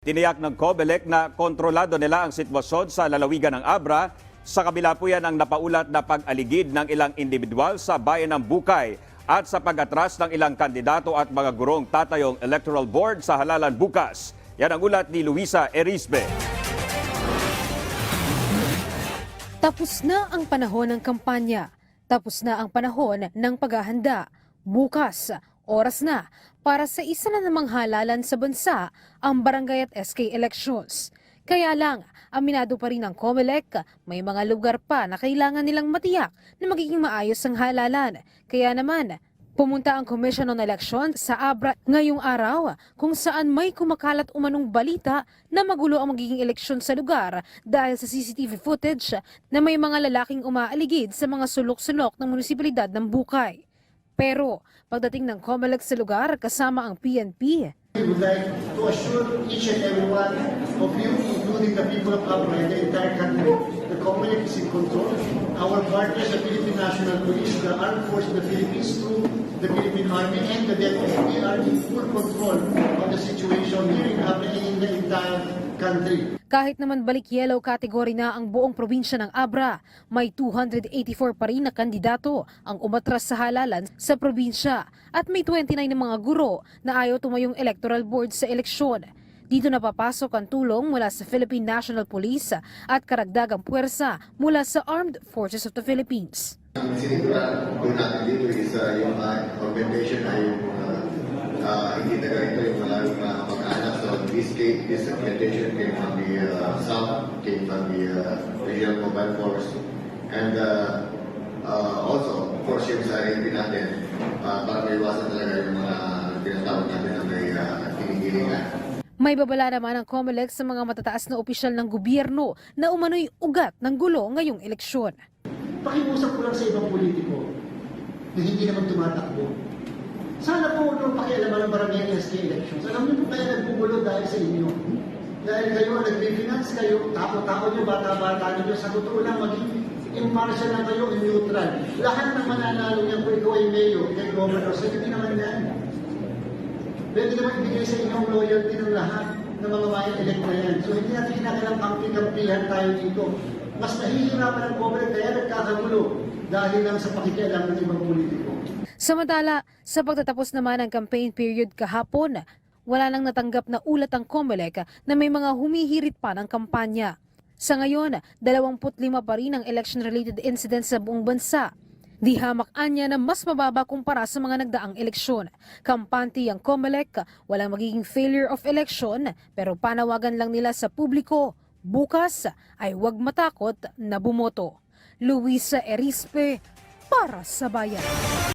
Tiniyak ng COMELEC na kontrolado nila ang sitwasyon sa lalawigan ng Abra. Sa kabila po yan ang napaulat na pag-aligid ng ilang individual sa bayan ng Bukay at sa pag-atras ng ilang kandidato at mga gurong tatayong electoral board sa halalan bukas. Yan ang ulat ni Luisa Erisbe. Tapos na ang panahon ng kampanya. Tapos na ang panahon ng paghahanda. Bukas, oras na para sa isa na namang halalan sa bansa ang barangay at SK elections. Kaya lang, aminado pa rin ng COMELEC, may mga lugar pa na kailangan nilang matiyak na magiging maayos ang halalan. Kaya naman, Pumunta ang Commission on Election sa Abra ngayong araw kung saan may kumakalat umanong balita na magulo ang magiging eleksyon sa lugar dahil sa CCTV footage na may mga lalaking umaaligid sa mga sulok-sulok ng munisipalidad ng Bukay. Pero pagdating ng COMELEC sa lugar kasama ang PNP, We would like to assure each and every one of you, including the people of Abra the entire country, the Comelec is in control. Our partners, the Philippine National Police, the Armed Force of the Philippines, through the Philippine Army and the we are in full control of the situation here in Abra and in the entire country. kahit naman balik yellow category na ang buong probinsya ng Abra, may 284 pa rin na kandidato ang umatras sa halalan sa probinsya at may 29 na mga guro na ayaw tumayong electoral board sa eleksyon. Dito napapasok ang tulong mula sa Philippine National Police at karagdagang puwersa mula sa Armed Forces of the Philippines. Ang sinigurado natin dito is uh, yung uh, augmentation ay yung uh, uh, hindi na ganito yung maraming mga kamag-anak. In this case, this augmentation came from the uh, South, came from the uh, Regional Mobile Force. And uh, uh, also, of course, yung sa RNP natin, uh, para maiwasan talaga yung mga tinatawag natin na may uh, kinikilingan. May babala naman ang COMELEC sa mga matataas na opisyal ng gobyerno na umano'y ugat ng gulo ngayong eleksyon. Pakiusap ko lang sa ibang politiko na hindi naman tumatakbo. Sana po huwag nung pakialaman ng barangay SK elections. Alam niyo po kaya nagbubulo dahil sa inyo. Dahil kayo nag-finance kayo, tao-tao niyo, bata-bata niyo, sa totoo lang maging impartial lang kayo, neutral. Lahat ng mananalo niya kung ikaw ay mayor, kay governor, sa hindi naman yan. Pwede naman ibigay sa inyo ang loyalty ng lahat ng mga mayan elect na yan. So hindi natin kinakailang kampi-kampihan tayo dito. Mas nahihirapan ang cover kaya nagkakagulo dahil lang sa pakikialam ng ibang politiko. Samantala, sa pagtatapos naman ng campaign period kahapon, wala nang natanggap na ulat ang COMELEC na may mga humihirit pa ng kampanya. Sa ngayon, 25 pa rin ang election-related incidents sa buong bansa. Di hamak anya na mas mababa kumpara sa mga nagdaang eleksyon. Kampante ang COMELEC, walang magiging failure of election pero panawagan lang nila sa publiko, bukas ay huwag matakot na bumoto. Luisa Erispe, para sa bayan.